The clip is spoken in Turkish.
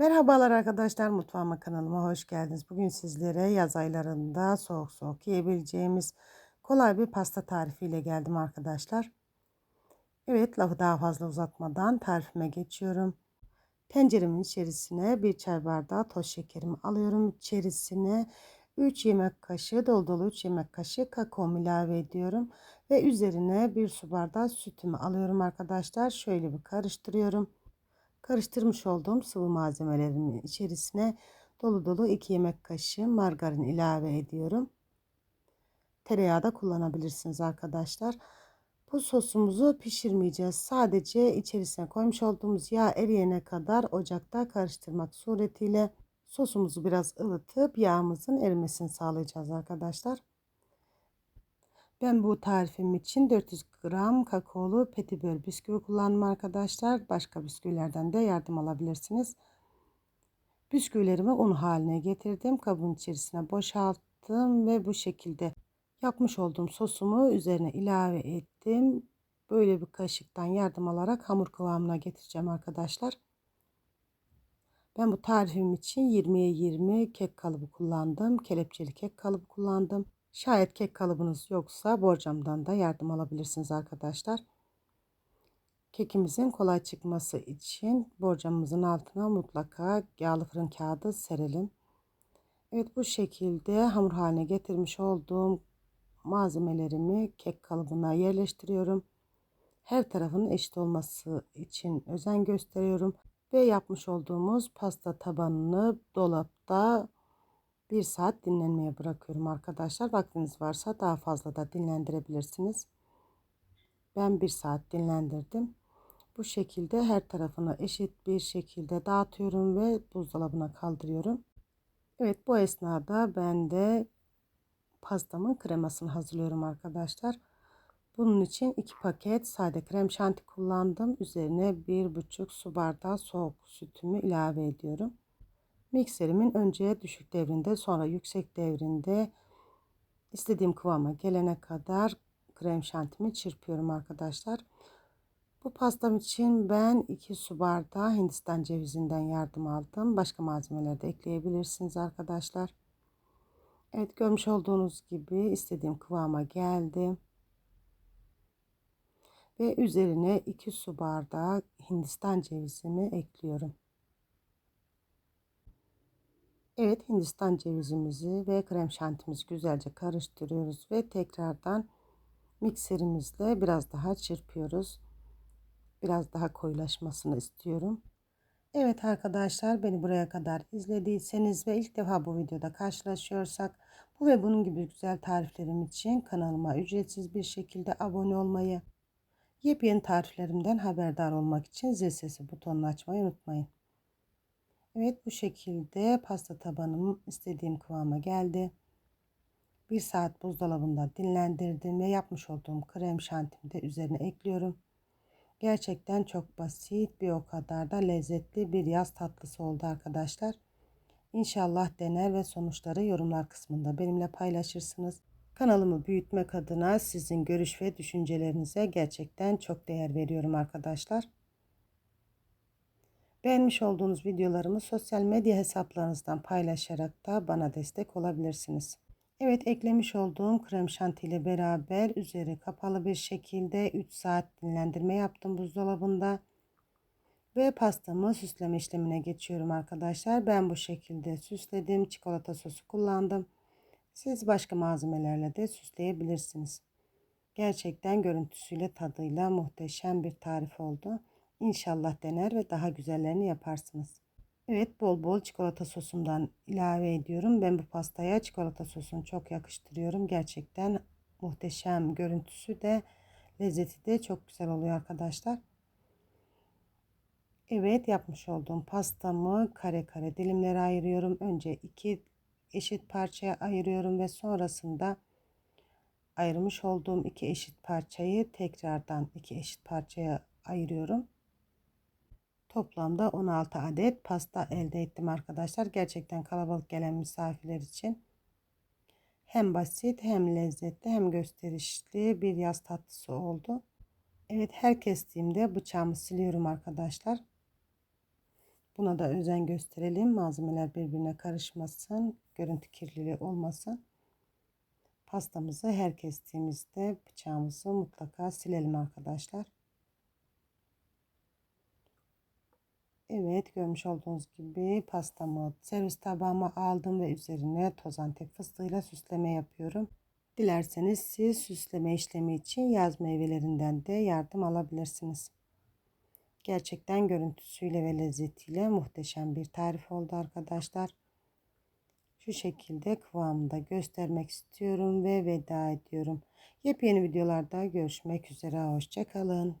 Merhabalar arkadaşlar mutfağıma kanalıma hoş geldiniz. Bugün sizlere yaz aylarında soğuk soğuk yiyebileceğimiz kolay bir pasta tarifiyle geldim arkadaşlar. Evet lafı daha fazla uzatmadan tarifime geçiyorum. Tenceremin içerisine bir çay bardağı toz şekerimi alıyorum. İçerisine 3 yemek kaşığı dolu dolu 3 yemek kaşığı kakao ilave ediyorum. Ve üzerine bir su bardağı sütümü alıyorum arkadaşlar. Şöyle bir karıştırıyorum. Karıştırmış olduğum sıvı malzemelerimin içerisine dolu dolu 2 yemek kaşığı margarin ilave ediyorum. Tereyağı da kullanabilirsiniz arkadaşlar. Bu sosumuzu pişirmeyeceğiz. Sadece içerisine koymuş olduğumuz yağ eriyene kadar ocakta karıştırmak suretiyle sosumuzu biraz ılıtıp yağımızın erimesini sağlayacağız arkadaşlar. Ben bu tarifim için 400 gram kakaolu petibör bisküvi kullandım arkadaşlar. Başka bisküvilerden de yardım alabilirsiniz. Bisküvilerimi un haline getirdim. Kabın içerisine boşalttım ve bu şekilde yapmış olduğum sosumu üzerine ilave ettim. Böyle bir kaşıktan yardım alarak hamur kıvamına getireceğim arkadaşlar. Ben bu tarifim için 20'ye 20 kek kalıbı kullandım. Kelepçeli kek kalıbı kullandım. Şayet kek kalıbınız yoksa borcamdan da yardım alabilirsiniz arkadaşlar. Kekimizin kolay çıkması için borcamımızın altına mutlaka yağlı fırın kağıdı serelim. Evet bu şekilde hamur haline getirmiş olduğum malzemelerimi kek kalıbına yerleştiriyorum. Her tarafının eşit olması için özen gösteriyorum ve yapmış olduğumuz pasta tabanını dolapta bir saat dinlenmeye bırakıyorum arkadaşlar. Vaktiniz varsa daha fazla da dinlendirebilirsiniz. Ben bir saat dinlendirdim. Bu şekilde her tarafını eşit bir şekilde dağıtıyorum ve buzdolabına kaldırıyorum. Evet bu esnada ben de pastamın kremasını hazırlıyorum arkadaşlar. Bunun için iki paket sade krem şanti kullandım. Üzerine bir buçuk su bardağı soğuk sütümü ilave ediyorum. Mikserimin önce düşük devrinde sonra yüksek devrinde istediğim kıvama gelene kadar krem şantimi çırpıyorum arkadaşlar. Bu pastam için ben 2 su bardağı hindistan cevizinden yardım aldım. Başka malzemeler de ekleyebilirsiniz arkadaşlar. Evet görmüş olduğunuz gibi istediğim kıvama geldi. Ve üzerine 2 su bardağı hindistan cevizimi ekliyorum. Evet Hindistan cevizimizi ve krem şantimizi güzelce karıştırıyoruz ve tekrardan mikserimizle biraz daha çırpıyoruz. Biraz daha koyulaşmasını istiyorum. Evet arkadaşlar beni buraya kadar izlediyseniz ve ilk defa bu videoda karşılaşıyorsak bu ve bunun gibi güzel tariflerim için kanalıma ücretsiz bir şekilde abone olmayı, yepyeni tariflerimden haberdar olmak için zil sesi butonunu açmayı unutmayın. Evet bu şekilde pasta tabanım istediğim kıvama geldi. Bir saat buzdolabında dinlendirdim ve yapmış olduğum krem şantimi de üzerine ekliyorum. Gerçekten çok basit bir o kadar da lezzetli bir yaz tatlısı oldu arkadaşlar. İnşallah dener ve sonuçları yorumlar kısmında benimle paylaşırsınız. Kanalımı büyütmek adına sizin görüş ve düşüncelerinize gerçekten çok değer veriyorum arkadaşlar. Beğenmiş olduğunuz videolarımı sosyal medya hesaplarınızdan paylaşarak da bana destek olabilirsiniz. Evet eklemiş olduğum krem şanti ile beraber üzeri kapalı bir şekilde 3 saat dinlendirme yaptım buzdolabında. Ve pastamı süsleme işlemine geçiyorum arkadaşlar. Ben bu şekilde süsledim. Çikolata sosu kullandım. Siz başka malzemelerle de süsleyebilirsiniz. Gerçekten görüntüsüyle tadıyla muhteşem bir tarif oldu. İnşallah dener ve daha güzellerini yaparsınız. Evet bol bol çikolata sosumdan ilave ediyorum. Ben bu pastaya çikolata sosunu çok yakıştırıyorum. Gerçekten muhteşem görüntüsü de lezzeti de çok güzel oluyor arkadaşlar. Evet yapmış olduğum pastamı kare kare dilimlere ayırıyorum. Önce iki eşit parçaya ayırıyorum ve sonrasında ayırmış olduğum iki eşit parçayı tekrardan iki eşit parçaya ayırıyorum. Toplamda 16 adet pasta elde ettim arkadaşlar. Gerçekten kalabalık gelen misafirler için hem basit hem lezzetli hem gösterişli bir yaz tatlısı oldu. Evet her kestiğimde bıçağımı siliyorum arkadaşlar. Buna da özen gösterelim. Malzemeler birbirine karışmasın. Görüntü kirliliği olmasın. Pastamızı her kestiğimizde bıçağımızı mutlaka silelim arkadaşlar. Evet görmüş olduğunuz gibi pastamı servis tabağıma aldım ve üzerine toz antep fıstığıyla süsleme yapıyorum. Dilerseniz siz süsleme işlemi için yaz meyvelerinden de yardım alabilirsiniz. Gerçekten görüntüsüyle ve lezzetiyle muhteşem bir tarif oldu arkadaşlar. Şu şekilde kıvamında göstermek istiyorum ve veda ediyorum. Yepyeni videolarda görüşmek üzere. Hoşçakalın.